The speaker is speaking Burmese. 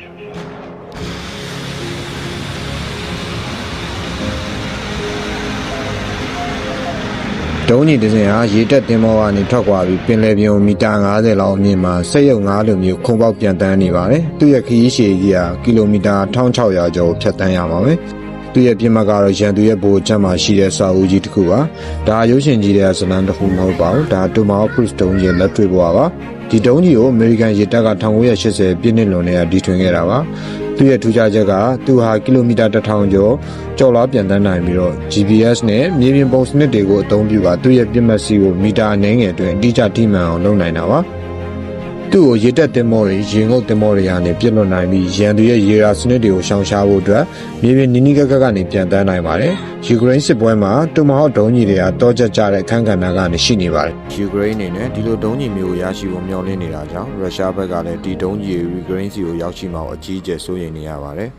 ဒုံးကြီးတစ်စင်ဟာရေတက်တင်မောကနေထွက်ခွာပြီးပင်လယ်ပြင်ကိုမီတာ90လောက်အမြင့်မှာဆက်ရုပ်9လိုမျိုးခုံပေါက်ပြန်တန်းနေပါတယ်။သူ့ရဲ့ခရီးရှည်ကြီးဟာကီလိုမီတာ1600ကျော်ဖြတ်တန်းရမှာပဲ။ သူ့ရဲ့ပြင်မကတော့ရန်သူရဲ့ဘိုးကျမ်းမှာရှိတဲ့စာအုပ်ကြီးတစ်ခုပါ။ဒါရုပ်ရှင်ကြီးတဲ့ဇလန်တစ်ခုမဟုတ်ပါဘူး။ဒါတိုမာခရစ်ဒုံးကြီးလက်တွေ့ဘွားပါ။ဒီဒုံးကြီးကိုအမေရိကန်ရေတပ်က1980ပြည့်နှစ်လွန်နဲ့တီထွင်ခဲ့တာပါ။သူ့ရဲ့ထူးခြားချက်ကသူဟာကီလိုမီတာ1000ကျော်ကျော်လားပြန်တန်းနိုင်ပြီးတော့ GPS နဲ့မြေပြင်ပုံစနစ်တွေကိုအသုံးပြုပါသူ့ရဲ့ပြစ်မှတ်စီကိုမီတာအနည်းငယ်အတွင်းအတိအကျထိမှန်အောင်လုပ်နိုင်တာပါ သူ့ကိုရေတက်တင်မောတွေရေငုပ်တင်မောတွေကနေပြစ်လွတ်နိုင်ပြီးရန်သူရဲ့ရေရာစနစ်တွေကိုရှောင်ရှားဖို့အတွက်မြေပြင်နီးနီးကပ်ကပ်ကနေပြန်တန်းနိုင်ပါတယ်ယူကရိန်းစစ်ပွဲမှာတူမဟော့ဒုံးကြီးတွေကတောကျကြတဲ့အခန်းကဏ္ဍကနေရှိနေပါတယ်ယူကရိန်းအနေနဲ့ဒီလိုဒုံးကြီးမျိုးကိုရရှိဖို့မျှော်လင့်နေတာကြောင့်ရုရှားဘက်ကလည်းဒီဒုံးကြီးတွေယူကရိန်းစီကိုရောက်ရှိမှာကိုအကြီးအကျယ်စိုးရိမ်နေရပါတယ်